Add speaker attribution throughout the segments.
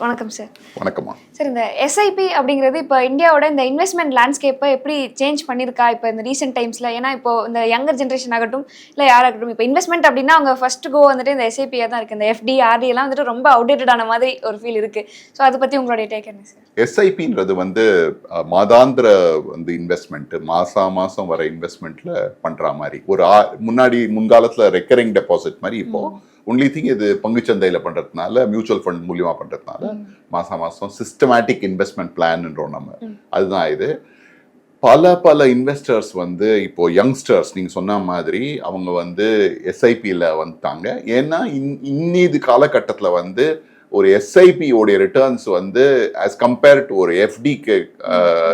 Speaker 1: வணக்கம் சார்
Speaker 2: வணக்கம்மா.
Speaker 1: சார் இந்த எஸ்ஐபி அப்படிங்கிறது இப்போ இந்தியாவோட இந்த இன்வெஸ்ட்மெண்ட் லேண்ட்ஸ்கேப்பை எப்படி சேஞ்ச் பண்ணியிருக்கா இப்போ இந்த ரீசெண்ட் டைம்ஸில் ஏன்னா இப்போ இந்த யங்கர் ஜென்ரேஷன் ஆகட்டும் இல்லை யாராகட்டும் இப்போ இன்வெஸ்ட்மெண்ட் அப்படின்னா அவங்க ஃபர்ஸ்ட் கோ வந்துட்டு இந்த எஸ்ஐபியாக தான் இருக்குது இந்த எஃப்டி ஆர்டி எல்லாம் வந்துட்டு ரொம்ப அவுடேட்டடான மாதிரி ஒரு ஃபீல் இருக்குது ஸோ அதை பற்றி உங்களுடைய டேக் என்ன சார்
Speaker 2: எஸ்ஐபின்றது வந்து மாதாந்திர வந்து இன்வெஸ்ட்மெண்ட் மாசா மாசம் வர இன்வெஸ்ட்மெண்ட்ல பண்ற மாதிரி. ஒரு முன்னாடி முன்காலத்துல ரெக்கரிங் டெபாசிட் மாதிரி இப்போ ஒன்லி திங் இது பங்குச்சந்தையில பண்றதுனால மியூச்சுவல் ஃபண்ட் மூலியமா பண்றதுனால மாசா மாசம் சிஸ்டமேட்டிக் இன்வெஸ்ட்மெண்ட் பிளான்ன்றோம் நம்ம. அதுதான் இது. பல பல இன்வெஸ்டர்ஸ் வந்து இப்போ யங்ஸ்டர்ஸ் நீங்க சொன்ன மாதிரி அவங்க வந்து எஸ்ஐபியில் வந்துட்டாங்க. ஏன்னா இன்- இன்னிது காலகட்டத்தில் வந்து ஒரு எஸ்ஐபி உடைய ரிட்டர்ன்ஸ் வந்து ஆஸ் கம்பேர் டு ஒரு எஃப்டிக்கு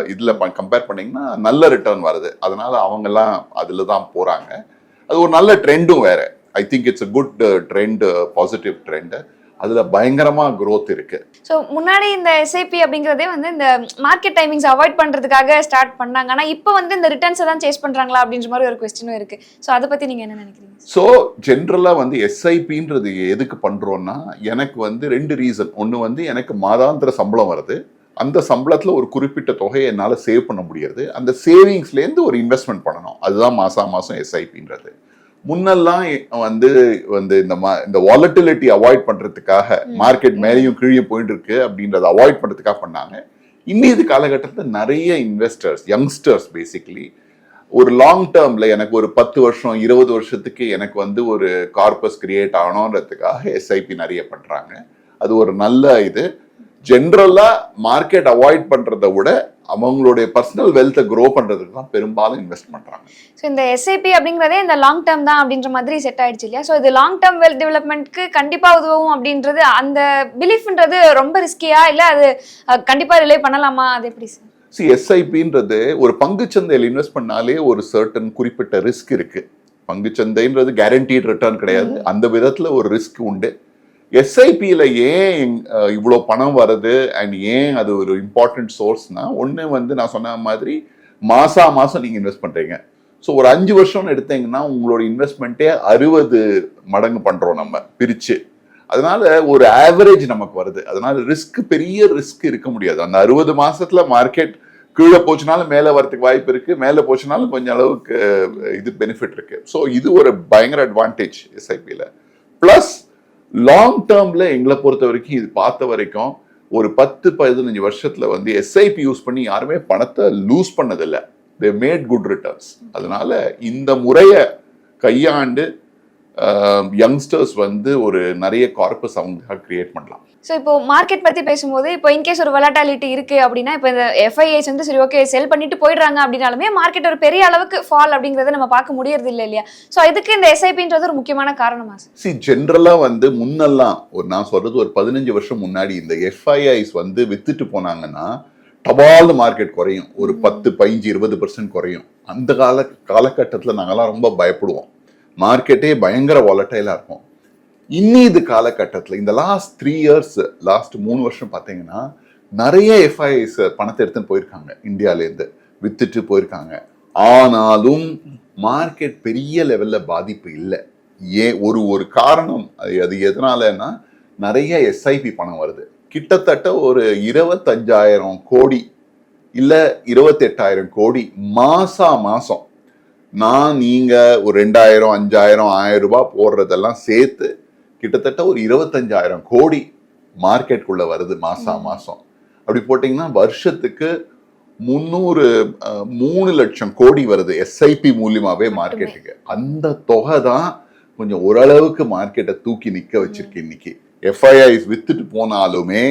Speaker 2: இதில் கம்பேர் பண்ணீங்கன்னா நல்ல ரிட்டர்ன் வருது. அதனால அவங்கெல்லாம் அதில் தான் போகிறாங்க அது ஒரு நல்ல ட்ரெண்டும் வேற. I think it's a good trend positive trend அதில் பயங்கரமாக growth இருக்கு.
Speaker 1: ஸோ முன்னாடி இந்த எஸ்ஐபி அப்படிங்கிறதே வந்து இந்த மார்க்கெட் டைமிங்ஸ் அவாய்ட் பண்ணுறதுக்காக ஸ்டார்ட் பண்ணாங்க. ஆனால் இப்போ வந்து இந்த ரிட்டர்ன்ஸை தான் சேஸ் பண்ணுறாங்களா அப்படின்ற மாதிரி ஒரு கொஸ்டினும் இருக்குது ஸோ அதை பற்றி நீங்கள் என்ன நினைக்கிறீங்க?
Speaker 2: ஸோ ஜென்ரலாக வந்து எஸ்ஐபின்றது எதுக்கு பண்ணுறோன்னா எனக்கு வந்து ரெண்டு ரீசன் ஒன்று வந்து எனக்கு மாதாந்திர சம்பளம் வருது. அந்த சம்பளத்தில் ஒரு குறிப்பிட்ட தொகையை என்னால் சேவ் பண்ண முடியாது அந்த சேவிங்ஸ்லேருந்து ஒரு இன்வெஸ்ட்மெண்ட் பண்ணணும். அதுதான் மாதம் மாதம் எஸ்ஐபின்றது முன்னெல்லாம் வந்து வந்து இந்த இந்த வாலட்டிலிட்டி அவாய்ட் பண்ணுறதுக்காக மார்க்கெட் மேலேயும் கீழே போயிட்டு இருக்கு அப்படின்றத அவாய்ட் பண்ணுறதுக்காக பண்ணாங்க. இன்னிது காலகட்டத்தில் நிறைய இன்வெஸ்டர்ஸ் யங்ஸ்டர்ஸ் பேசிக்கலி ஒரு லாங் டேர்ம்ல எனக்கு ஒரு பத்து வருஷம் இருபது வருஷத்துக்கு எனக்கு வந்து ஒரு கார்பஸ் கிரியேட் ஆகணுன்றதுக்காக எஸ்ஐபி நிறைய பண்றாங்க. அது ஒரு நல்ல இது. ஜென்ரலா மார்க்கெட் அவாய்ட் பண்றதை விட அவங்களுடைய பர்சனல் வெல்த்தை க்ரோ பண்றதுக்கு தான் பெரும்பாலும் இன்வெஸ்ட் பண்றாங்க.
Speaker 1: ஸோ இந்த எஸ்ஐபி அப்படிங்கிறதே இந்த லாங் டேர்ம் தான் அப்படின்ற மாதிரி செட் ஆயிடுச்சு இல்லையா? ஸோ இது லாங் டேர்ம் வெல்த் டெவலப்மெண்ட்க்கு கண்டிப்பாக உதவும் அப்படின்றது அந்த பிலீஃப்ன்றது ரொம்ப ரிஸ்கியா இல்லை அது அஹ், கண்டிப்பா ரிலே பண்ணலாமா? அது எப்படி சார்
Speaker 2: சி எஸ்ஐபின்றது ஒரு பங்குச்சந்தையில் இன்வெஸ்ட் பண்ணாலே ஒரு சர்டன் குறிப்பிட்ட ரிஸ்க் இருக்கு. பங்குச்சந்தைன்றது கேரண்டீட் ரிட்டர்ன் கிடையாது. அந்த விதத்துல ஒரு ரிஸ்க் உண்டு. எஸ்ஐபியில் ஏன் இவ்வளோ பணம் வருது? அண்ட் ஏன் அது ஒரு இம்பார்ட்டன்ட் சோர்ஸ்னா ஒன்று வந்து நான் சொன்ன மாதிரி மாசா மாதம் நீங்கள் இன்வெஸ்ட் பண்ணுறீங்க ஸோ ஒரு அஞ்சு வருஷம்னு எடுத்தீங்கன்னா உங்களோட இன்வெஸ்ட்மெண்ட்டே அறுபது மடங்கு பண்ணுறோம் நம்ம பிரித்து அதனால ஒரு ஆவரேஜ் நமக்கு வருது. அதனால ரிஸ்க் பெரிய ரிஸ்க் இருக்க முடியாது. அந்த அறுபது மாசத்துல மார்க்கெட் கீழே போச்சுனாலும் மேலே வரத்துக்கு வாய்ப்பு இருக்கு. மேலே போச்சுனாலும் கொஞ்சம் அளவுக்கு இது பெனிஃபிட் இருக்கு. ஸோ இது ஒரு பயங்கர அட்வான்டேஜ் எஸ்ஐபியில் ப்ளஸ் லாங் டேர்மில் எங்களை பொறுத்த வரைக்கும் இது பார்த்த வரைக்கும் ஒரு பத்து பதினஞ்சு வருஷத்தில் வந்து எஸ்ஐபி யூஸ் பண்ணி யாருமே பணத்தை லூஸ் பண்ணதில்லை. தே மேட் குட் ரிட்டர்ன்ஸ் அதனால இந்த முறையை கையாண்டு யங்ஸ்டர்ஸ் வந்து ஒரு நிறைய கார்பஸ் அவங்க கிரியேட் பண்ணலாம்.
Speaker 1: ஸோ இப்போ மார்க்கெட் பத்தி பேசும்போது இப்போ இன்கேஸ் ஒரு வொலட்டாலிட்டி இருக்கு அப்படின்னா இப்போ இந்த எஃப்ஐஐஸ் வந்து சரி ஓகே செல் பண்ணிட்டு போயிடுறாங்க அப்படின்னாலுமே மார்க்கெட் ஒரு பெரிய அளவுக்கு ஃபால் அப்படிங்கறத நம்ம பார்க்க முடியறது இல்லை இல்லையா? ஸோ இதுக்கு இந்த எஸ்ஐபின்றது ஒரு முக்கியமான காரணமா
Speaker 2: சி ஜென்ரலாக வந்து முன்னெல்லாம் ஒரு நான் சொல்றது ஒரு பதினஞ்சு வருஷம் முன்னாடி இந்த எஃப்ஐஐஸ் வந்து வித்துட்டு போனாங்கன்னா டபால்னு மார்க்கெட் குறையும். ஒரு பத்து பதினஞ்சு இருபது பர்சன்ட் குறையும். அந்த கால காலகட்டத்தில் நாங்கெல்லாம் ரொம்ப பயப்படுவோம். மார்க்கெட்டே பயங்கர வாலட்டைலாக இருக்கும். இன்னி இது காலகட்டத்தில் இந்த லாஸ்ட் த்ரீ இயர்ஸ் லாஸ்ட் மூணு வருஷம் பார்த்தீங்கன்னா நிறைய எஃப்ஐஸ் பணத்தை எடுத்துன்னு போயிருக்காங்க. இந்தியாவிலேருந்து வித்துட்டு போயிருக்காங்க. ஆனாலும் மார்க்கெட் பெரிய லெவலில் பாதிப்பு இல்லை. ஏன் ஒரு ஒரு காரணம் அது அது எதனாலன்னா நிறைய எஸ்ஐபி பணம் வருது. கிட்டத்தட்ட ஒரு இருபத்தஞ்சாயிரம் கோடி இல்லை இருபத்தெட்டாயிரம் கோடி மாசா மாசம் நான் நீங்க ஒரு ரெண்டாயிரம் அஞ்சாயிரம் ஆயிரம் ரூபாய் போடுறதெல்லாம் சேர்த்து கிட்டத்தட்ட ஒரு இருபத்தஞ்சாயிரம் கோடி மார்க்கெட்டுக்குள்ள வருது மாசா மாசம். அப்படி போட்டிங்கன்னா வருஷத்துக்கு முந்நூறு மூணு லட்சம் கோடி வருது எஸ்ஐபி மூலியமாவே மார்க்கெட்டுக்கு. அந்த தொகை தான் கொஞ்சம் ஓரளவுக்கு மார்க்கெட்டை தூக்கி நிக்க வச்சிருக்கு இன்னைக்கு. எஃப்ஐஐஸ் வித்துட்டு போனாலுமே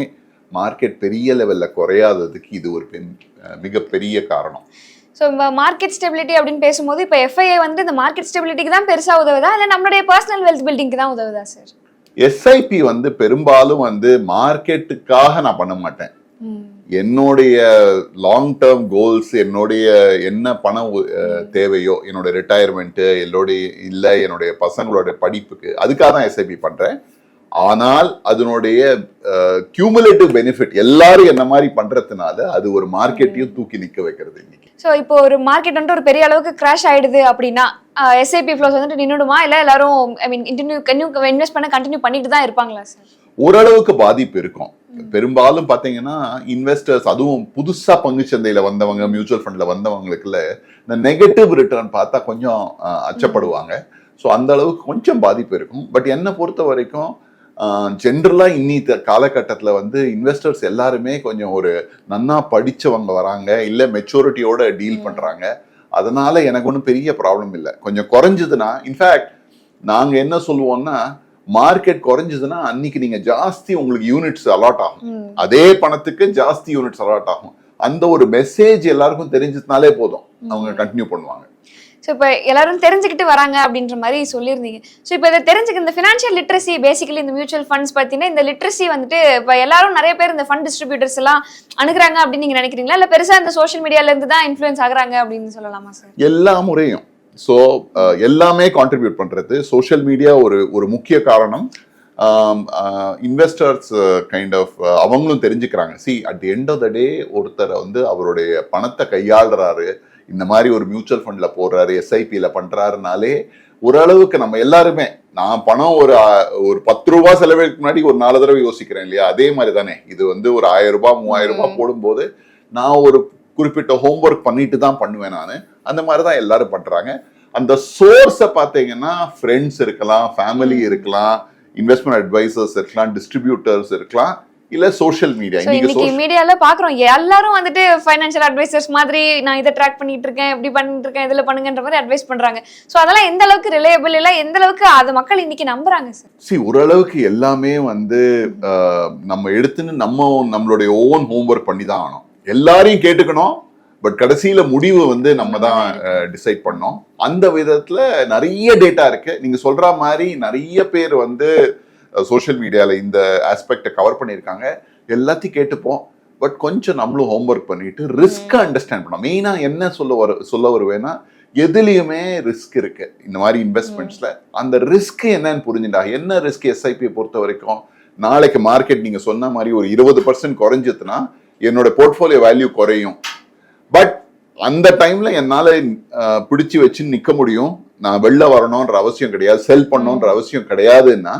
Speaker 2: மார்க்கெட் பெரிய லெவல்ல குறையாததுக்கு இது ஒரு பெண் மிகப்பெரிய காரணம்.
Speaker 1: ஸோ மார்க்கெட் ஸ்டெபிலிட்டி அப்படின்னு பேசும்போது இப்போ எஃப்ஐஐ வந்து இந்த மார்க்கெட் ஸ்டெபிலிட்டிக்கு தான் பெருசா உதவுதா? இல்லை நம்மளுடைய பர்சனல் வெல்த் பில்டிங்க்கு தான் உதவுதா சார்
Speaker 2: எஸ்ஐபி வந்து பெரும்பாலும் வந்து மார்க்கெட்டுக்காக நான் பண்ண மாட்டேன். என்னுடைய லாங் டேர்ம் கோல்ஸ் என்னுடைய என்ன பணம் தேவையோ என்னோட ரிட்டையர்மெண்ட்டு என்னுடைய இல்லை என்னுடைய பசங்களோட படிப்புக்கு அதுக்காக தான் எஸ்ஐபி பண்றேன். ஆனால் அதனுடைய கியூமுலேட்டிவ் பெனிஃபிட் எல்லாரும் என்ன மாதிரி பண்றதுனால அது ஒரு மார்க்கெட்டையும் தூக்கி நிக்க வைக்கிறது இன்னைக்கு.
Speaker 1: ஸோ இப்போ ஒரு மார்க்கெட் வந்துட்டு ஒரு பெரிய அளவுக்கு கிராஷ் ஆயிடுது அப்படின்னா எஸ்ஐபி ஃப்ளோஸ் வந்துட்டு நின்றுடுமா இல்லை எல்லாரும் ஐ மீன் கண்டினியூ கன்யூ இன்வெஸ்ட் பண்ண கண்டினியூ பண்ணிட்டு தான் இருப்பாங்களா சார்
Speaker 2: ஓரளவுக்கு பாதிப்பு இருக்கும். பெரும்பாலும் பாத்தீங்கன்னா இன்வெஸ்டர்ஸ் அதுவும் புதுசா பங்கு சந்தையில வந்தவங்க மியூச்சுவல் ஃபண்ட்ல வந்தவங்களுக்குள்ள இந்த நெகட்டிவ் ரிட்டர்ன் பார்த்தா கொஞ்சம் அச்சப்படுவாங்க. ஸோ அந்த அளவுக்கு கொஞ்சம் பாதிப்பு இருக்கும். பட் என்னை பொறுத்த வரைக்கும் ஜென்ரலா இன்னி காலகட்டத்துல வந்து இன்வெஸ்டர்ஸ் எல்லாருமே கொஞ்சம் ஒரு நன்னா படிச்சவங்க வராங்க. இல்ல மெச்சூரிட்டியோட டீல் பண்றாங்க. அதனால எனக்கு ஒன்றும் பெரிய ப்ராப்ளம் இல்லை. கொஞ்சம் குறைஞ்சதுன்னா இன்ஃபேக்ட் நாங்க என்ன சொல்லுவோம்னா மார்க்கெட் குறைஞ்சதுன்னா அன்னைக்கு நீங்க ஜாஸ்தி உங்களுக்கு யூனிட்ஸ் அலாட் ஆகும். அதே பணத்துக்கு ஜாஸ்தி யூனிட்ஸ் அலாட் ஆகும். அந்த ஒரு மெசேஜ் எல்லாருக்கும் தெரிஞ்சதுனாலே போதும். அவங்க கண்டினியூ பண்ணுவாங்க.
Speaker 1: ஸோ இப்போ எல்லாரும் தெரிஞ்சுக்கிட்டு வராங்க அப்படின்ற மாதிரி சொல்லியிருந்தீங்க. ஸோ இப்போ இதை தெரிஞ்சுக்க இந்த ஃபினான்ஷியல் லிட்ரஸி பேசிக்கலி இந்த மியூச்சுவல் ஃபண்ட்ஸ் பார்த்தீங்கன்னா இந்த லிட்ரஸி வந்துட்டு இப்போ எல்லாரும் நிறைய பேர் இந்த ஃபண்ட் டிஸ்ட்ரிபியூட்டர்ஸ் எல்லாம் அணுகுறாங்க அப்படின்னு நீங்கள் நினைக்கிறீங்களா? இல்லை பெருசாக இந்த சோஷியல் மீடியாலேருந்து தான் இன்ஃப்ளூயன்ஸ் ஆகுறாங்க அப்படின்னு சொல்லலாமா சார்
Speaker 2: எல்லா முறையும். ஸோ எல்லாமே கான்ட்ரிபியூட் பண்ணுறது சோஷியல் மீடியா ஒரு ஒரு முக்கிய காரணம். இன்வெஸ்டர்ஸ் கைண்ட் ஆஃப் அவங்களும் தெரிஞ்சுக்கிறாங்க. See at the end of the day ஒருத்தரை வந்து அவருடைய பணத்தை கையாளுறாரு. இந்த மாதிரி ஒரு மியூச்சுவல் ஃபண்ட்ல போடுறாரு எஸ்ஐபியில பண்றாருனாலே ஓரளவுக்கு நம்ம எல்லாருமே நான் பணம் ஒரு ஒரு பத்து ரூபாய் செலவழிக்கு முன்னாடி ஒரு நாலு தடவை யோசிக்கிறேன் இல்லையா? அதே மாதிரி தானே. இது வந்து ஒரு ஆயிரம் ரூபாய் மூவாயிரம் ரூபாய் போடும்போது நான் ஒரு குறிப்பிட்ட ஹோம்ஒர்க் பண்ணிட்டு தான் பண்ணுவேன் நான். அந்த மாதிரி தான் எல்லாரும் பண்றாங்க. அந்த சோர்ஸை பார்த்தீங்கன்னா ஃப்ரெண்ட்ஸ் இருக்கலாம் ஃபேமிலி இருக்கலாம் இன்வெஸ்ட்மெண்ட் அட்வைசர்ஸ் இருக்கலாம் டிஸ்ட்ரிபியூட்டர்ஸ் இருக்கலாம். இல்ல சோஷியல் மீடியா இன்னைக்கு
Speaker 1: மீடியால பாக்குறோம். எல்லாரும் வந்துட்டு ஃபைனான்ஷியல் அட்வைசர்ஸ் மாதிரி நான் இதை ட்ராக் பண்ணிட்டு இருக்கேன் இப்படி பண்ணிட்டு இருக்கேன் இதுல பண்ணுங்கன்ற மாதிரி அட்வைஸ் பண்றாங்க. ஸோ அதெல்லாம் எந்த அளவுக்கு ரிலேயபிள் இல்லை எந்த அளவுக்கு அது மக்கள் இன்னைக்கு நம்புறாங்க சார்
Speaker 2: சி ஓரளவுக்கு எல்லாமே வந்து நம்ம எடுத்துன்னு நம்ம நம்மளுடைய ஓன் ஹோம்ஒர்க் பண்ணி தான் ஆகணும். எல்லாரையும் கேட்டுக்கணும் பட் கடைசியில முடிவு வந்து நம்ம தான் டிசைட் பண்ணோம். அந்த விதத்துல நிறைய டேட்டா இருக்கு. நீங்க சொல்ற மாதிரி நிறைய பேர் வந்து சோஷியல் மீடியால இந்த ஆஸ்பெக்டை கவர் பண்ணியிருக்காங்க. எல்லாத்தையும் கேட்டுப்போம். பட் கொஞ்சம் நம்மளும் ஹோம்ஒர்க் பண்ணிட்டு ரிஸ்க்கை அண்டர்ஸ்டாண்ட் பண்ணோம். மெயினா என்ன சொல்ல வர சொல்ல வருவேன்னா எதுலயுமே ரிஸ்க் இருக்கு. இந்த மாதிரி இன்வெஸ்ட்மெண்ட்ஸ்ல அந்த ரிஸ்க் என்னன்னு புரிஞ்சுட்டா என்ன ரிஸ்க் எஸ்ஐபி பொறுத்த வரைக்கும்? நாளைக்கு மார்க்கெட் நீங்க சொன்ன மாதிரி ஒரு இருபது பர்சன்ட் குறைஞ்சதுன்னா என்னோட போர்ட்ஃபோலியோ வேல்யூ குறையும். பட் அந்த டைம்ல என்னால பிடிச்சு வச்சு நிக்க முடியும். நான் வெளில வரணும்ன்ற அவசியம் கிடையாது. செல் பண்ணணும்ன்ற அவசியம் கிடையாதுன்னா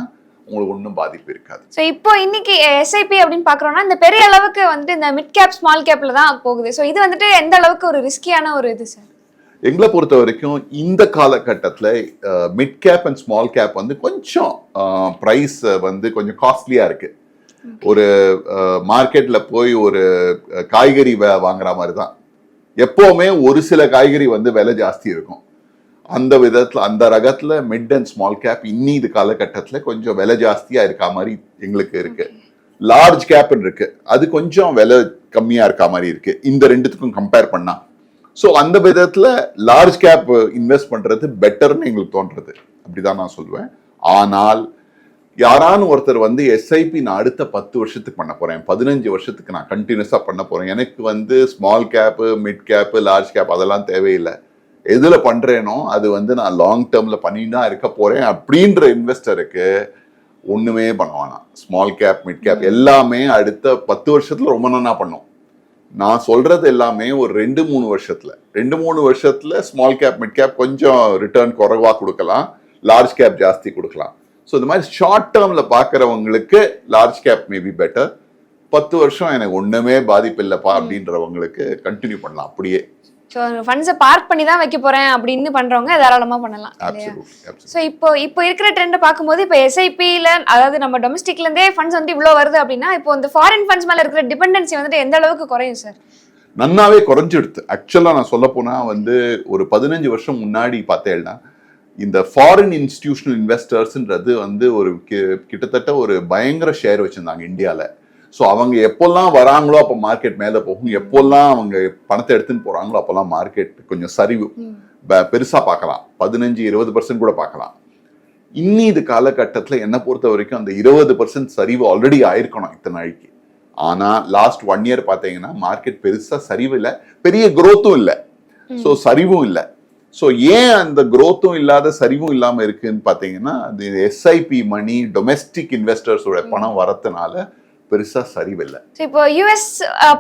Speaker 2: உங்களுக்கு ஒன்றும் பாதிப்பு இருக்காது.
Speaker 1: ஸோ இப்போ இன்னைக்கு எஸ்ஐபி அப்படின்னு பாக்குறோம்னா இந்த பெரிய அளவுக்கு வந்துட்டு இந்த மிட் கேப் ஸ்மால் கேப்ல தான் போகுது. ஸோ இது வந்துட்டு எந்த அளவுக்கு ஒரு ரிஸ்கியான ஒரு இது சார்
Speaker 2: எங்களை பொறுத்த வரைக்கும் இந்த காலகட்டத்தில் mid cap and small cap வந்து கொஞ்சம் ப்ரைஸ் வந்து கொஞ்சம் காஸ்ட்லியாக இருக்கு. ஒரு மார்க்கெட்ல போய் ஒரு காய்கறி வாங்குற மாதிரி தான். எப்போவுமே ஒரு சில காய்கறி வந்து விலை ஜாஸ்தி இருக்கும். அந்த விதத்துல அந்த ரகத்துல மிட் அண்ட் ஸ்மால் கேப் இன்னி இது காலகட்டத்துல கொஞ்சம் விலை ஜாஸ்தியா இருக்கா மாதிரி எங்களுக்கு இருக்கு. லார்ஜ் கேப் இருக்கு. அது கொஞ்சம் விலை கம்மியா இருக்கா மாதிரி இருக்கு. இந்த ரெண்டுத்துக்கும் கம்பேர் பண்ணா. ஸோ அந்த விதத்துல லார்ஜ் கேப் இன்வெஸ்ட் பண்றது பெட்டர்னு எங்களுக்கு தோன்றது. அப்படிதான் நான் சொல்லுவேன். ஆனால் யாரான ஒருத்தர் வந்து எஸ்ஐபி நான் அடுத்த பத்து வருஷத்துக்கு பண்ண போறேன். பதினஞ்சு வருஷத்துக்கு நான் கண்டினியூஸா பண்ண போறேன். எனக்கு வந்து small cap mid cap large cap அதெல்லாம் தேவையில்லை. எதுல பண்றேனோ அது வந்து நான் லாங் டேர்ம்ல பண்ணிட்டு தான் இருக்க போறேன் அப்படின்ற இன்வெஸ்டருக்கு ஒண்ணுமே பண்ண வேணாம். ஸ்மால் கேப் மிட் கேப் எல்லாமே அடுத்த பத்து வருஷத்துல ரொம்ப நன்னா பண்ணும். நான் சொல்றது எல்லாமே ஒரு ரெண்டு மூணு வருஷத்துல. ரெண்டு மூணு வருஷத்துல ஸ்மால் கேப் மிட் கேப் கொஞ்சம் ரிட்டர்ன் குறைவா கொடுக்கலாம். லார்ஜ் கேப் ஜாஸ்தி கொடுக்கலாம். ஸோ இந்த மாதிரி ஷார்ட் டேர்ம்ல பார்க்குறவங்களுக்கு லார்ஜ் கேப் மேபி பெட்டர் பத்து வருஷம் எனக்கு ஒண்ணுமே பாதிப்பு இல்லைப்பா அப்படின்றவங்களுக்கு கண்டினியூ பண்ணலாம். அப்படியே.
Speaker 1: ஸோ ஃபண்ட்ஸை பார்க் பண்ணி தான் வைக்க போறேன் அப்படின்னு பண்றவங்க தாராளமா பண்ணலாம் ஸோ இப்போ இப்போ இருக்கிற ட்ரெண்டை பார்க்கும்போது இப்போ எஸ்ஐபியில் அதாவது நம்ம டொமஸ்டிக்ல இருந்தே ஃபண்ட்ஸ் வந்து இவ்வளோ வருது அப்படின்னா இப்போ இந்த ஃபாரின் ஃபண்ட்ஸ் மேல இருக்கிற டிபெண்டன்சி வந்துட்டு எந்த அளவுக்கு குறையும் சார்
Speaker 2: நன்னாவே குறைஞ்சிடுது ஆக்சுவலாக நான் சொல்ல போனா வந்து ஒரு பதினஞ்சு வருஷம் முன்னாடி பார்த்தேன்னா இந்த ஃபாரின் இன்ஸ்டிடியூஷனல் இன்வெஸ்டர்ஸ்ன்றது வந்து ஒரு கிட்டத்தட்ட ஒரு பயங்கர ஷேர் வச்சிருந்தாங்க இந்தியாவில் ஸோ அவங்க எப்போல்லாம் வராங்களோ அப்போ மார்க்கெட் மேலே போகும். எப்போல்லாம் அவங்க பணத்தை எடுத்துன்னு போறாங்களோ அப்போல்லாம் மார்க்கெட் கொஞ்சம் சரிவு. ப- பெருசா பார்க்கலாம். பதினஞ்சு இருபது பர்சன்ட் கூட பார்க்கலாம். இன்னி இது காலகட்டத்தில் என்ன பொறுத்த வரைக்கும் அந்த இருபது பர்சன்ட் சரிவு ஆல்ரெடி ஆயிருக்கணும் இத்தனை நாளைக்கு. ஆனா லாஸ்ட் ஒன் இயர் பார்த்தீங்கன்னா மார்க்கெட் பெருசா சரிவு இல்லை. பெரிய growth-உம் இல்லை. ஸோ சரிவும் இல்லை. ஸோ ஏன் அந்த growth-உம் இல்லாத சரிவும் இல்லாம இருக்குன்னு பார்த்தீங்கன்னா எஸ்ஐபி மணி டொமெஸ்டிக் இன்வெஸ்டர்ஸோட பணம் வரதுனால பெருசா சரிவில்லை.
Speaker 1: இப்போ யூஎஸ்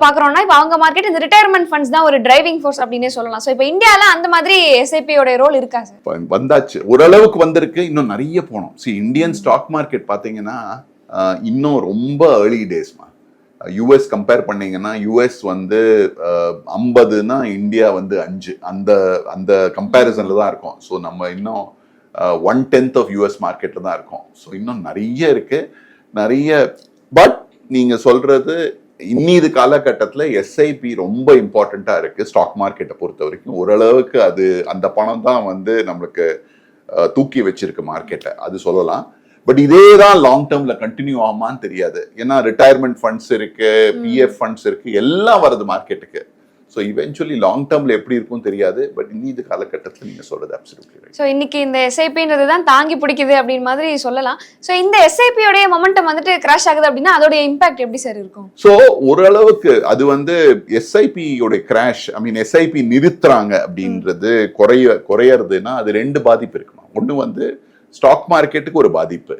Speaker 1: பார்க்குறோம்னா இப்போ அவங்க மார்க்கெட் இந்த ரிட்டையர்மெண்ட் ஃபண்ட்ஸ் தான் ஒரு டிரைவிங் ஃபோர்ஸ் அப்படின்னே சொல்லலாம். ஸோ இப்போ இந்தியாவில் அந்த மாதிரி எஸ்ஐபியோட ரோல் இருக்கா சார்
Speaker 2: வந்தாச்சு. ஓரளவுக்கு வந்திருக்கு. இன்னும் நிறைய போனோம். சி இந்தியன் ஸ்டாக் மார்க்கெட் பார்த்தீங்கன்னா இன்னும் ரொம்ப ஏர்லி டேஸ்மா யூஎஸ் கம்பேர் பண்ணீங்கன்னா யூஎஸ் வந்து ஐம்பதுனா இந்தியா வந்து அஞ்சு. அந்த அந்த கம்பேரிசனில் தான் இருக்கும். ஸோ நம்ம இன்னும் ஒன் டென்த் ஆஃப் யூஎஸ் மார்க்கெட்டில் தான் இருக்கோம். ஸோ இன்னும் நிறைய இருக்கு. நிறைய பட் நீங்கள் சொல்றது இன்னிது காலகட்டத்தில் எஸ்ஐபி ரொம்ப இம்பார்ட்டண்ட்டாக இருக்குது ஸ்டாக் மார்க்கெட்டை பொறுத்த வரைக்கும். ஓரளவுக்கு அது அந்த பணம் தான் வந்து நம்மளுக்கு தூக்கி வச்சிருக்கு மார்க்கெட்டை அது சொல்லலாம். பட் இதே தான் லாங் டேர்மில் கண்டினியூ ஆகுமான்னு தெரியாது. ஏன்னா ரிட்டையர்மெண்ட் ஃபண்ட்ஸ் இருக்கு பிஎஃப் ஃபண்ட்ஸ் இருக்கு எல்லாம் வருது மார்க்கெட்டுக்கு ஸோ இவென்ச்சுவலி லாங் டேர்ம்ல எப்படி இருக்கும் தெரியாது பட் இன்னிது காலகட்டத்தில் நீங்க சொல்றது அப்சல்யூட்லி ரைட்
Speaker 1: ஸோ இன்னைக்கு இந்த எஸ்ஐபின்றது தான் தாங்கி பிடிக்குது அப்படின்னு மாதிரி சொல்லலாம். ஸோ இந்த எஸ்ஐபியோடைய மொமெண்டம் வந்துட்டு கிராஷ் ஆகுது அப்படின்னா அதோடைய இம்பாக்ட் எப்படி சார் இருக்கும்?
Speaker 2: ஸோ ஓரளவுக்கு அது வந்து எஸ்ஐபியோட கிராஷ் ஐ மீன் எஸ்ஐபி நிறுத்துறாங்க அப்படின்றது குறைய குறையறதுன்னா அது ரெண்டு பாதிப்பு இருக்குமா? ஒன்று வந்து ஸ்டாக் மார்க்கெட்டுக்கு ஒரு பாதிப்பு.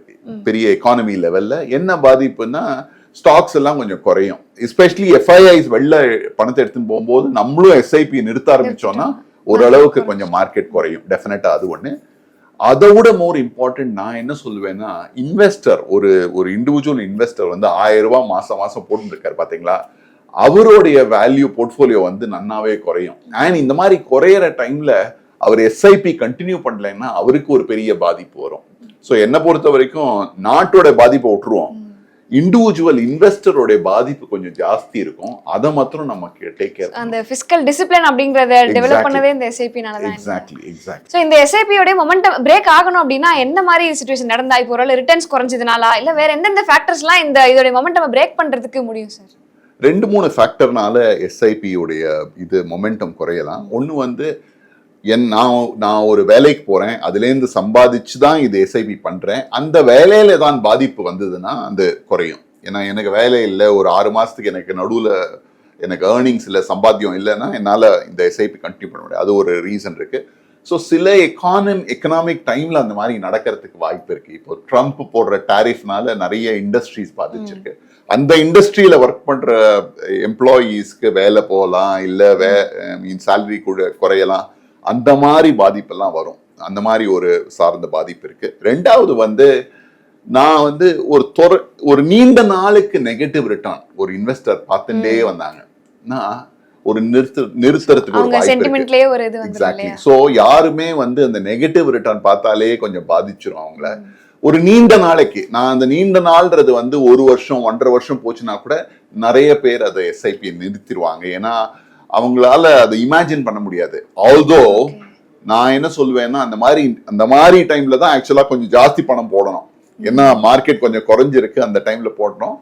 Speaker 2: பெரிய எக்கானமி லெவல்ல என்ன பாதிப்புன்னா ஸ்டாக்ஸ் எல்லாம் கொஞ்சம் குறையும். எஸ்பெஷலி எஃப்ஐஐஸ் வெளில பணத்தை எடுத்துன்னு போகும்போது நம்மளும் எஸ்ஐபி நிறுத்த ஆரம்பிச்சோம்னா ஓரளவுக்கு கொஞ்சம் மார்க்கெட் குறையும். டெஃபினட்டா அது ஒண்ணு. அதை விட மோர் இம்பார்ட்டன்ட் நான் என்ன சொல்லுவேன்னா இன்வெஸ்டர் ஒரு ஒரு இண்டிவிஜுவல் இன்வெஸ்டர் வந்து ஆயிரம் ரூபாய் மாசம் மாசம் போட்டுருக்காரு பாத்தீங்களா? அவருடைய வேல்யூ போர்ட்ஃபோலியோ வந்து நன்னாவே குறையும். அண்ட் இந்த மாதிரி குறையிற டைம்ல அவர் எஸ்ஐபி கண்டினியூ பண்ணலைன்னா அவருக்கு ஒரு பெரிய பாதிப்பு வரும். ஸோ என்னை பொறுத்த வரைக்கும் நாட்டோட பாதிப்பை விட்டுருவோம். இண்டிவிஜுவல் இன்வெஸ்டரோட பாதிப்பு கொஞ்சம் ஜாஸ்தி இருக்கும். அதை மாத்திரம் நம்ம டேக் கேர்
Speaker 1: அந்த பிசிக்கல் டிசிப்ளின் அப்படிங்கறத டெவலப். பண்ணதே இந்த எஸ்ஐபினால தான்
Speaker 2: எக்ஸாக்ட்லி எக்ஸாக்ட்லி
Speaker 1: ஸோ இந்த எஸ்ஐபியோட மொமெண்டம் பிரேக் ஆகணும் அப்படின்னா எந்த மாதிரி சுச்சுவேஷன் நடந்தா? இப்போ ஒரு ரிட்டர்ன்ஸ் குறைஞ்சதுனாலா? இல்ல வேற எந்தெந்த ஃபேக்டர்ஸ்லாம் இந்த இதோட மொமெண்டம் பிரேக் பண்றதுக்கு முடியும் சார்
Speaker 2: ரெண்டு மூணு ஃபேக்டர்னால எஸ்ஐபி உடைய இது மொமெண்டம் குறையலாம். ஒன்று வந்து என் நான் நான் ஒரு வேலைக்கு போறேன் அதுலேருந்து சம்பாதிச்சு தான் இது எஸ்ஐபி பண்றேன். அந்த வேலையில தான் பாதிப்பு வந்ததுன்னா அது குறையும். ஏன்னா எனக்கு வேலை இல்லை ஒரு ஆறு மாசத்துக்கு எனக்கு நடுவில் எனக்கு ஏர்னிங்ஸ் இல்லை சம்பாத்தியம் இல்லைன்னா என்னால் இந்த எஸ்ஐபி கண்டினியூ பண்ண முடியாது. அது ஒரு ரீசன் இருக்கு. ஸோ சில எக்கானம் எக்கனாமிக் டைம்ல அந்த மாதிரி நடக்கிறதுக்கு வாய்ப்பு இருக்கு. இப்போ ட்ரம்ப் போடுற டாரிஃப்னால நிறைய இண்டஸ்ட்ரீஸ் பாதிச்சிருக்கு. அந்த இண்டஸ்ட்ரியில ஒர்க் பண்ற எம்ப்ளாயீஸ்க்கு வேலை போகலாம் இல்லை வே மீன் சேலரி கூட குறையலாம். அந்த மாதிரி பாதிப்பெல்லாம் வரும். அந்த மாதிரி ஒரு சார்ந்த பாதிப்பு இருக்கு. ரெண்டாவது வந்து நான் வந்து ஒரு தொர ஒரு நீண்ட நாளுக்கு நெகட்டிவ் ரிட்டர்ன் ஒரு இன்வெஸ்டர் பார்த்துட்டே வந்தாங்க. நான் ஒரு நிறுத்த நிறுத்துறதுக்கு ஒரு வாய்ப்பு எக்ஸாக்ட்லி ஸோ யாருமே வந்து அந்த நெகட்டிவ் ரிட்டர்ன் பார்த்தாலே கொஞ்சம் பாதிச்சிரும் அவங்கள. ஒரு நீண்ட நாளைக்கு நான் அந்த நீண்ட நாள்ன்றது வந்து ஒரு வருஷம் ஒன்றரை வருஷம் போச்சுன்னா கூட நிறைய பேர் அதை எஸ்ஐபி நிறுத்திடுவாங்க ஏன்னா அவங்களால அதை இமேஜின் பண்ண முடியாது. ஆல்தோ நான் என்ன சொல்லுவேன்னா அந்த மாதிரி அந்த மாதிரி டைம்ல தான் ஆக்சுவலா கொஞ்சம் ஜாஸ்தி பணம் போடணும். ஏன்னா மார்க்கெட் கொஞ்சம் குறைஞ்சிருக்கு அந்த டைம்ல போடணும்.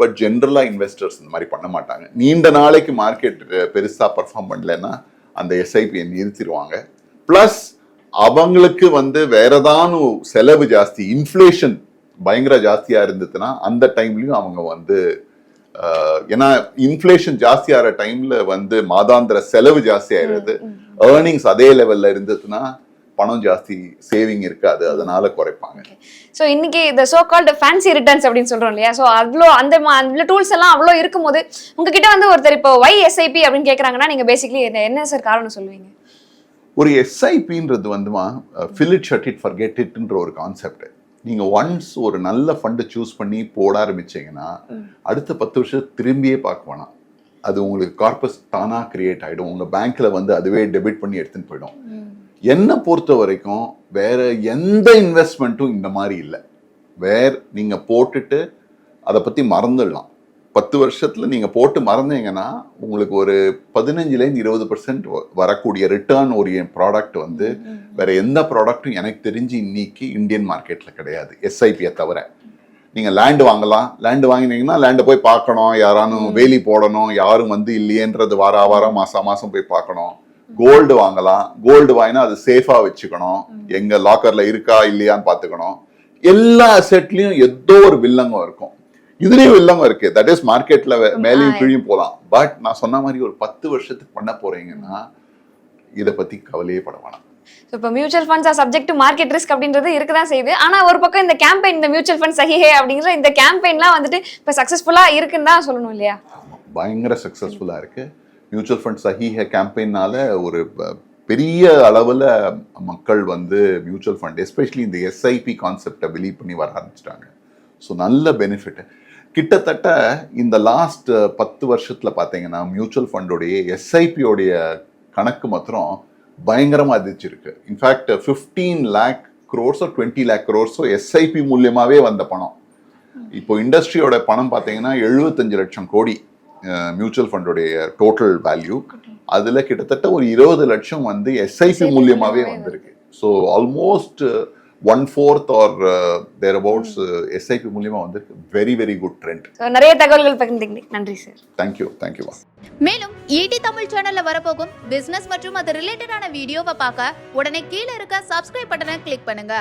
Speaker 2: பட் ஜென்ரலா இன்வெஸ்டர்ஸ் இந்த மாதிரி பண்ண மாட்டாங்க. நீண்ட நாளைக்கு மார்க்கெட் பெருசா பர்ஃபார்ம் பண்ணலைன்னா அந்த எஸ்ஐபியை நிறுத்திடுவாங்க. ப்ளஸ் அவங்களுக்கு வந்து வேற ஏதானும் செலவு ஜாஸ்தி இன்ஃப்ளேஷன் பயங்கர ஜாஸ்தியா இருந்ததுன்னா அந்த டைம்லயும் அவங்க வந்து ஏன்னா இன்ஃப்ளேஷன் ஜாஸ்தி ஆகிற டைம்ல வந்து மாதாந்திர செலவு ஜாஸ்தி ஆயிடுது ஏர்னிங்ஸ் அதே லெவல்ல இருந்ததுன்னா பணம் ஜாஸ்தி சேவிங் இருக்காது. அதனால குறைப்பாங்க.
Speaker 1: ஸோ இன்னைக்கு இந்த சோ கால்டு ஃபேன்சி ரிட்டர்ன்ஸ் அப்படின்னு சொல்றோம் இல்லையா? ஸோ அவ்வளோ அந்த மா- அந்த டூல்ஸ் எல்லாம் அவ்வளோ இருக்கும்போது உங்ககிட்ட வந்து ஒருத்தர் இப்போ ஒய் எஸ்ஐபி அப்படின்னு கேட்குறாங்கன்னா நீங்க பேசிக்கலி என்ன சார் காரணம் சொல்லுவீங்க?
Speaker 2: ஒரு எஸ்ஐபின்றது வந்துமா fill it shut it forget இட்ன்ற ஒரு கான்செப்ட் நீங்க ஒன்ஸ் ஒரு நல்ல ஃபண்டை சூஸ் பண்ணி போட ஆரம்பிச்சீங்கன்னா அடுத்த பத்து வருஷம் திரும்பியே பார்க்க வேணாம். அது உங்களுக்கு கார்பஸ் தானா கிரியேட் ஆயிடும். உங்க பேங்க்ல வந்து அதுவே டெபிட் பண்ணி எடுத்துன்னு போயிடும். என்னை பொறுத்த வரைக்கும் வேற எந்த இன்வெஸ்ட்மெண்ட்டும் இந்த மாதிரி இல்லை. வேற நீங்க போட்டுட்டு அதை பத்தி மறந்துடலாம். பத்து வருஷத்துல நீங்க போட்டு மறந்தீங்கன்னா உங்களுக்கு ஒரு பதினஞ்சுலேருந்து இருபது பர்சன்ட் வரக்கூடிய ரிட்டர்ன் ஒரு ப்ராடக்ட் வந்து வேற எந்த ப்ராடக்ட்டும் எனக்கு தெரிஞ்சு இன்னைக்கு இந்தியன் மார்க்கெட்ல கிடையாது. எஸ்ஐபியை தவிர. நீங்க லேண்ட் வாங்கலாம். லேண்ட் வாங்கினீங்கன்னா லேண்டை போய் பார்க்கணும். யாரானும் வேலி போடணும். யாரும் வந்து இல்லையேன்றது வார வாரம் மாசம் மாசம் போய் பார்க்கணும். கோல்டு வாங்கலாம். கோல்டு வாங்கினா அது சேஃபா வச்சுக்கணும். எங்க லாக்கர்ல இருக்கா இல்லையான்னு பார்த்துக்கணும். எல்லா அசெட்லயும் ஏதோ ஒரு வில்லங்கம் இருக்கும். இதுலயும் வில்லங்கம் இருக்கு. தட் இஸ் மார்க்கெட்ல மேலேயும் கீழயும் போகலாம் பட் நான் சொன்ன மாதிரி ஒரு பத்து வருஷத்துக்கு பண்ண போறீங்கன்னா இதை பத்தி கவலையே பட வேணாம்.
Speaker 1: ஸோ இப்போ mutual funds are subject to market risk அப்படின்றது இருக்க தான் செய்யுது. ஆனா ஒரு பக்கம் இந்த கேம்பெயின் இந்த மியூச்சுவல் ஃபண்ட் சஹிஹே அப்படிங்கிற இந்த கேம்பெயின்லாம் வந்துட்டு இப்போ சக்ஸஸ்ஃபுல்லா இருக்குன்னு தான் சொல்லணும் இல்லையா?
Speaker 2: பயங்கர சக்சஸ்ஃபுல்லா இருக்கு. மியூச்சுவல் ஃபண்ட் சஹீஹ கேம்பெயினால ஒரு பெரிய அளவுல மக்கள் வந்து மியூச்சுவல் ஃபண்ட் எஸ்பெஷலி இந்த எஸ்ஐபி கான்செப்டை பிலீவ் பண்ணி வர ஆரம்பிச்சிட்டாங்க. ஸோ நல்ல பெனிஃபிட் கிட்டத்தட்ட இந்த லாஸ்ட் பத்து வருஷத்துல பாத்தீங்கன்னா மியூச்சுவல் ஃபண்டோடைய எஸ்ஐபியோடைய கணக்கு மாத்திரம் பயங்கரமா அதிர்ச்சிருக்கு இன்ஃபேக்ட் ஃபிஃப்டீன் லேக் க்ரோர்ஸோ டுவெண்ட்டி லேக் க்ரோர்ஸோ எஸ்ஐபி மூலியமாவே வந்த பணம். இப்போ இண்டஸ்ட்ரியோட பணம் பார்த்தீங்கன்னா எழுபத்தஞ்சு லட்சம் கோடி மியூச்சுவல் ஃபண்டோடைய டோட்டல் வேல்யூ அதுல கிட்டத்தட்ட ஒரு இருபது லட்சம் வந்து எஸ்ஐபி மூலியமாவே வந்திருக்கு. So almost one fourth or thereabouts SIP மூலியமா வந்திருக்கு. வெரி வெரி குட் ட்ரெண்ட்
Speaker 1: நிறைய தகவல்கள் பகிர்ந்தீங்க. நன்றி sir
Speaker 2: thank you thank you
Speaker 3: மேலும் ஈடி தமிழ் சேனல்ல வரப்போகும் பிசினஸ் மற்றும் அது ரிலேட்டடான வீடியோவை பார்க்க உடனே கீழே இருக்க சப்ஸ்கிரைப் பட்டனை கிளிக் பண்ணுங்க.